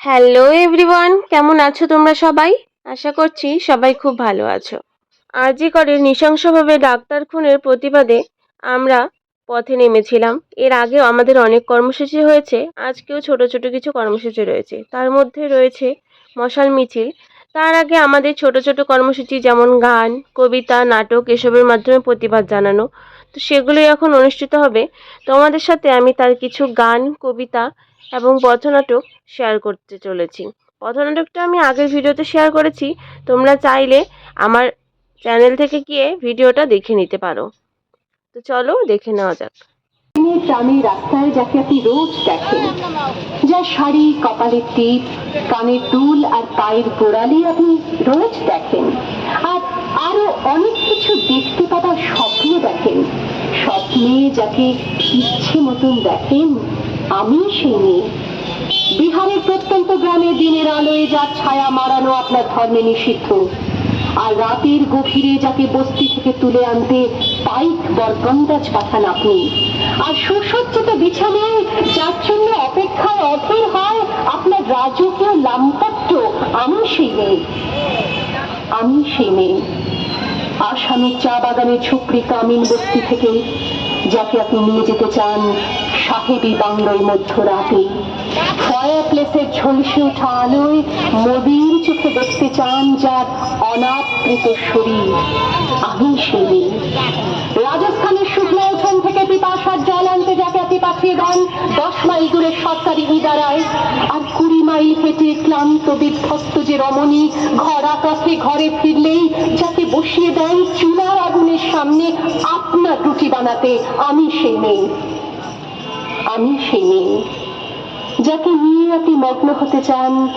Hello everyone কেমন আছো তোমরা সবাই? আশা করছি সবাই খুব ভালো আছো। আরজি করে নৃশংসভাবে ডাক্তার খুনের প্রতিবাদে আমরা পথে নেমেছিলাম। এর আগেও আমাদের অনেক কর্মসূচি হয়েছে। আজকেও ছোট ছোট কিছু কর্মসূচি রয়েছে। তার মধ্যে রয়েছে মশাল মিছিল। তার আগে আমাদের ছোট ছোট কর্মসূচি যেমন গান, কবিতা, নাটক এসবের মাধ্যমে প্রতিবাদ জানানো। তো সেগুলোই এখন অনুষ্ঠিত হবে। তোমাদের সাথে আমি তার কিছু গান, কবিতা এবং পথনাটক শেয়ার করতে চলেছি। পথনাটকটা আমি আগের ভিডিওতে শেয়ার করেছি, তোমরা চাইলে আমার চ্যানেল থেকে গিয়ে ভিডিওটা দেখে নিতে পারো। তো চলো দেখে নেওয়া যাক। রাস্তায় যাকে আপনি রোজ যার শাড়ি, কপালের টিপ, কানের আর পায়ের গোড়ালি আপনি দেখেন। আর অনেক কিছু দেখতে স্বপ্ন দেখেন। স্বপ্নে যাকে ইচ্ছে মতন দেখেন আমি সেই মেয়ে। বিহারের প্রত্যন্ত গ্রামে দিনের আলোয় যার ছায়া মারানো আপনার ধর্মে নিষিদ্ধ, আর রাতের গভীরে যাকে বস্তি থেকে তুলে আনতে পাইক বরকন্দাজ পাঠান আপনি। আর সুসজ্জিত বিছানায় যার জন্য অপেক্ষায় অধীর হয় আপনার রাজকীয় লাম্পট্য, আমি সেই মেয়ে। আমি সেই মেয়ে। আসামের চা বাগানের ঝুপড়ি কামিন বস্তি থেকে যাকে আপনি নিয়ে যেতে চান, সাহেবী বাংলোয় মধ্যরাতে। ফায়ার প্লেসের ঝলসে ওঠা আলোয় মোদির চোখে দেখতে চান যার অনাবৃত শরীর। আমি সেই রাজস্থানের শুক্লা উঠোন থেকে পিপাসার জল আনতে যাকে আপনি পাঠিয়ে দেন, দশ মাইল দূরের সরকারি ইদারায়। মাইল হেঁটে ক্লান্ত, বিধ্বস্ত যে রমণী ঘর আকাশে ঘরে ফিরলেই যাকে বসিয়ে দেন চুলার আগুনের সামনে, আপনার রুটি বানাতে আমি সেই মেয়ে। আমি সেই মেয়ে। যাকে নিয়ে আপনি মগ্ন হতে চান,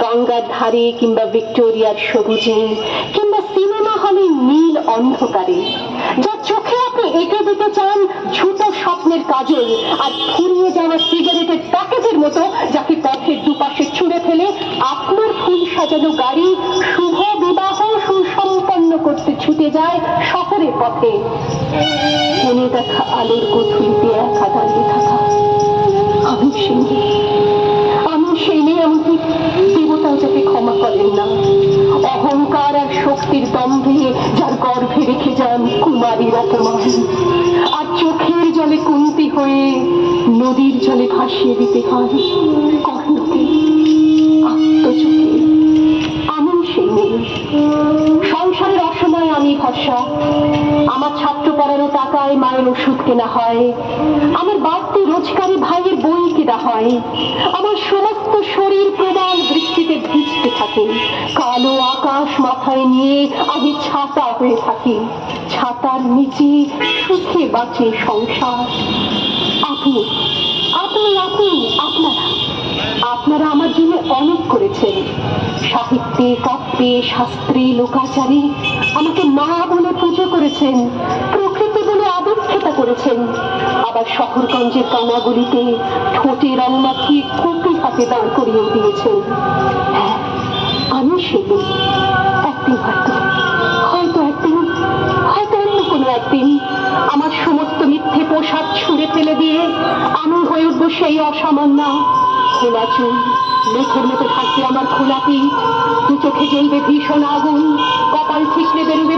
গঙ্গার ধারে কিংবা ভিক্টোরিয়ার সবুজে, কিংবা সিনেমা হলে নীল অন্ধকারে যা চোখে আপনি এঁকে দিতে চান ছোট স্বপ্নের কাজল আর ফুরিয়ে যাওয়া সিগারেটের প্যাকেজের মতো যাকে পথের দুপাশে ছুঁড়ে ফেলে আপনার ফুল সাজানো গাড়ি শুভ বিবাহ সুসম্পন্ন করতে ছুটে যায় শহরের পথে। মনে দেখা আলোর গথুলিতে একা দাঁড়িয়ে থাকা। আমি সেই। আমি সেই মেয়ে এমনকি দেবতাও যাকে ক্ষমা করেন না। অহংকার আর শক্তির দম্ভে যার গর্ভে রেখে যান কুমারীর অপমান। আর চোখের জলে কুন্তি হয়ে নদীর জলে ভাসিয়ে দিতে হয়। কর্ণকে আমার ছাত্র পড়ানো টাকায় মায়ের ওষুধ কেনা হয়। আমার বাড়তি রোজগারে ভাইয়ের বই কেনা হয়। আমার সমস্ত শরীর থাকে কালো আকাশ মাথায় নিয়ে আমি ছাতা হয়ে থাকি। ছাতার নিচে সুখে বাঁচে সংসার। আপনি আপনি আপনি, আপনারা আপনারা আমার জন্য অনেক করেছেন। সাহিত্যে, কাব্যে, শাস্ত্রে, লোকাচারে আমাকে মা বলে পুজো করেছেন, প্রকৃতি বলে আবিক্ষেতা করেছেন। আবার শহরগঞ্জের কানাগুলিতে ঠোঁটে রং মাখিয়ে কপি হাতে দাঁড় করিয়ে দিয়েছেন। হ্যাঁ আমি শুধু একদিন হয়তো হয়তো একদিন, হয়তো অন্য কোনো একদিন আমার সমস্ত মিথ্যে পোশাক ছুঁড়ে ফেলে দিয়ে আমি হয়ে উঠবো সেই অসামান্য খোলা চুল মেঘের মতো থাকবে আমার খোলা দু চোখে জ্বলবে ভীষণ আগুন, কপাল ঠিক বেরোবে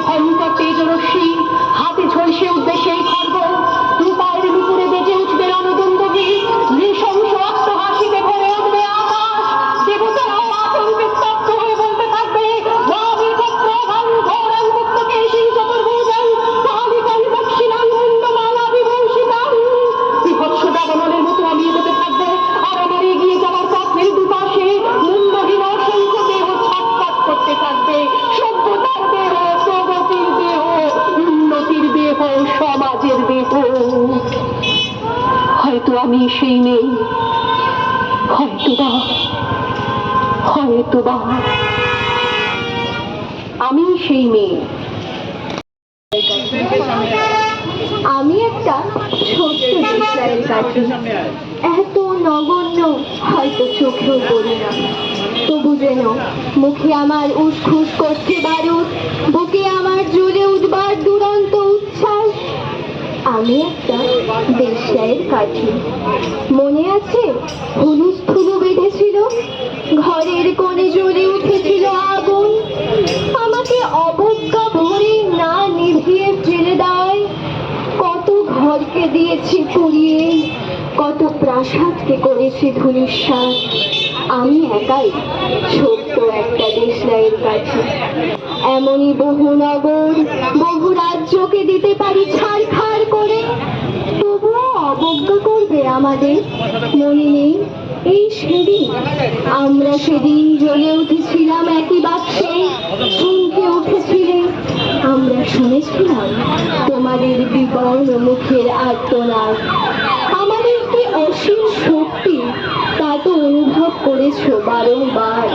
সেই নেই। হয়তো বা হয়তো বা আমি সেই মেয়ে। আমি একটা ছোট্ট দেশলাইয়ের কাছে এত নগণ্য, হয়তো চোখেও পড়ি না। তবু যেন মুখে আমার উসখুস করছে বারুদ, বুকে আমার জ্বলে উঠবার দুরন্ত উচ্ছ্বাস আমি একটা দেশলাইয়ের কাঠি। মনে আছে হুলুস থুলু বেঁধেছিল, ঘরের কোণে জ্বলে উঠেছিল আগুন। আমাকে অবজ্ঞা ভরে না নিভিয়ে ফেলে দেয়। কত ঘরকে দিয়েছি পুড়িয়ে, কত প্রাসাদকে করেছি ধুলিস্বাদ আমি একাই ছোট্ট একটা দেশলাইয়ের কাছে এমনই বহু নগর, বহু রাজ্যকে দিতে পারি ছাড়খাড় করে তবুও অবজ্ঞা করবে আমাদের মনে নেই। এই সেদিন আমরা সেদিন জ্বলে উঠেছিলাম একই বাক্সে। চমকে উঠেছিলে। আমরা শুনেছিলাম তোমাদের বিবর্ণ মুখের আর্তনাদ। আমাদের কি অসীম শক্তি তা তো অনুভব করেছ বারংবার।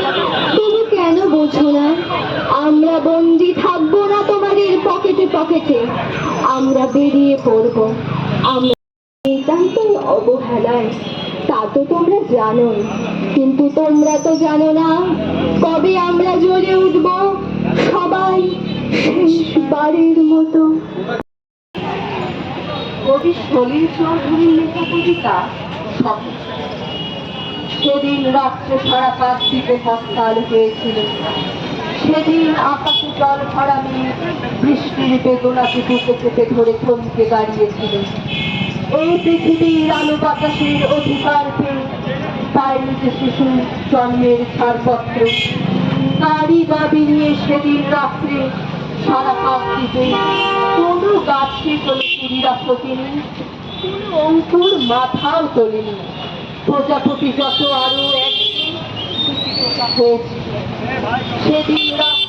তবু কেন বোঝো না? আমরা বন্দি থাকব না তোমাদের পকেটে পকেটে। আমরা বেরিয়ে পড়ব। আমরা নিতান্তই অবহেলায়, তা তো তোমরা জানোই। কিন্তু তোমরা তো জানো না, কবে আমরা জ্বলে উঠব? সবাই শেষবারের মতো। কবি সলিল চৌধুরীর লেখা কবিতা সেদিন রাত্রে সারা হরতাল হয়েছিল। সেদিন আকাশে জল ভরা মেয়ে বৃষ্টির বেদনাকে বুকে চেপে ধরে থমকে দাঁড়িয়েছিল। এই পৃথিবীর আলো বাতাসের অধিকার পায় যে শিশু জন্মের ছাড়পত্র, তারই দাবি নিয়ে সেদিন রাত্রে সারা কার্তিকে কোনো গাছে কোনো চুরিরা ফোটেনি, কোনো অঙ্কুর মাথাও তোলেনি। প্রজাপতি যত আরও একদিন হয়েছে সেদিন রাত্রে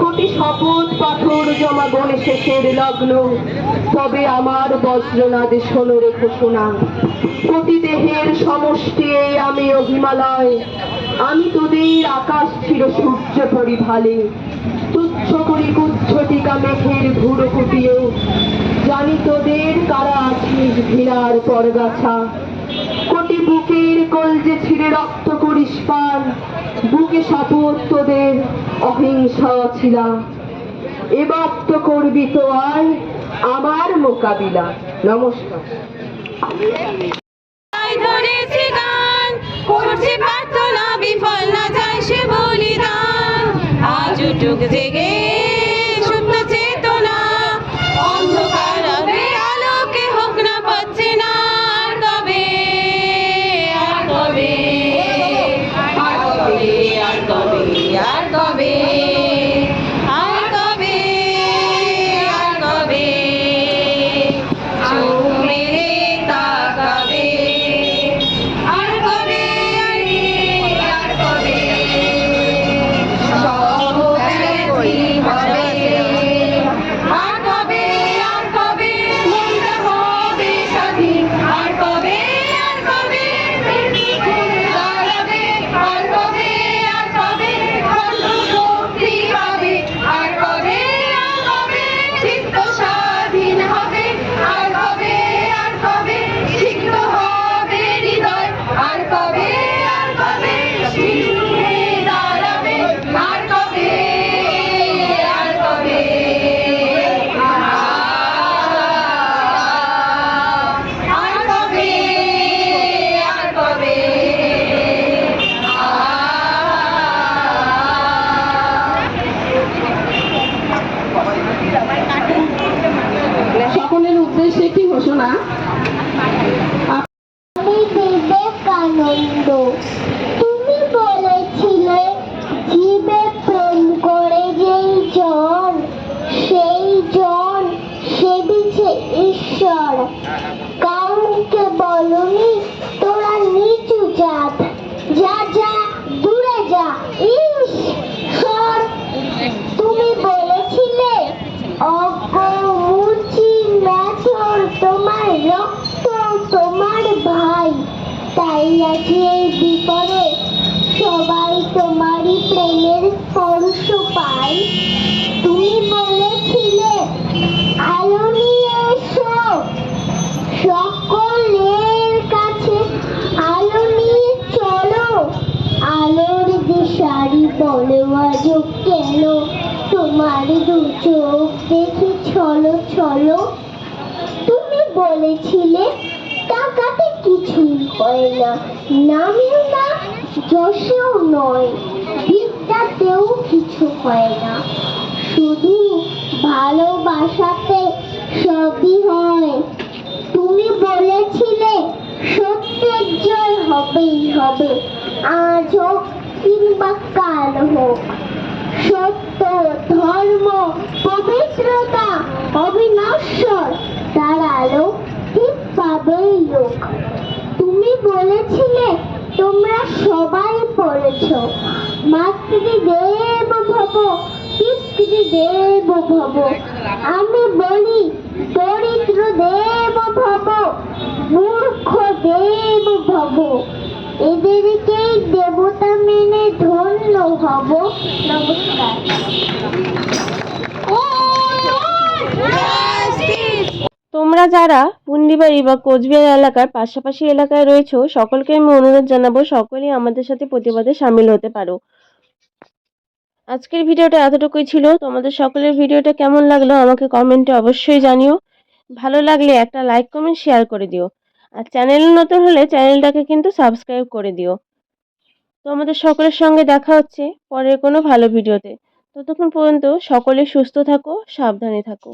কোটি শপথ পাথর জমা গণে শেষের লগ্ন। তবে আমার বজ্রনাদে শোনো রেখো শোনা কোটি দেহের সমষ্টি আমি অভিমালয় আমি তোদের আকাশ ছিল সূর্য পরিভালে। তুচ্ছ করি কুচ্ছটিকা মেঘের ঘুরো কুটিয়ে জানি তোদের কারা আছিস ঘৃণার পরগাছা। কোটি বুকের কলজে ছিঁড়ে রক্ত করিস পান। বুকে শপথ অহিংসা ছিল। এবার তো করবি তো আয় আমার মোকাবিলা। নমস্কার। করছি গান, করছি প্রার্থনা, বিফল না যায় সে বলিদান। আজ জেগে তুমি বলেছিলে জীবে প্রেম করে জন সেই জন সেবিছে ঈশ্বর। আজ এই বিপদে। সবাই তোমারই প্রেমের স্পর্শ পায়। তুমি বলেছিলে, আলো নিয়ে এসো। সকলের কাছে আলো নিয়ে চলো। আলোর দিশারি বলো আজ কেন? তোমার দু চোখ দেখে চলো চলো তুমি বলেছিলে টাকাতে কিছুই হয় না। নামেও না, যশেও নয়। বিদ্যাতেও কিছু হয় না। শুধু ভালোবাসাতে সবই হয়। তুমি বলেছিলে, সত্যের জয় হবেই হবে। আজ হোক কিংবা কাল হোক। সত্য, ধর্ম, পবিত্রতা, অবিনশ্বর, তার আলো ঠিক পাবেই লোক তুমি বলেছিলে তোমরা সবাই পড়েছ মাতৃদেব ভব পিতৃদেব ভব আমি বলি দরিদ্র দেব ভব মূর্খ দেব ভব এদেরকেই দেবতা মেনে ধন্য হব নমস্কার তোমরা যারা পুন্ডিবাড়ি বা কোচবিহার এলাকার পাশাপাশি এলাকায় রয়েছো, সকলকে আমি অনুরোধ জানাব সকলেই আমাদের সাথে প্রতিবাদে সামিল হতে পারো। আজকের ভিডিওটা এতটুকুই ছিল। তোমাদের সকলের ভিডিওটা কেমন লাগল আমাকে কমেন্টে অবশ্যই জানিও। ভালো লাগলে একটা লাইক, কমেন্ট, শেয়ার করে দিও। আর চ্যানেল নতুন হলে চ্যানেলটাকে কিন্তু সাবস্ক্রাইব করে দিও। তো আমাদের সকলের সঙ্গে দেখা হচ্ছে পরের কোনো ভালো ভিডিওতে। ততক্ষণ পর্যন্ত সকলে সুস্থ থাকো, সাবধানে থাকো।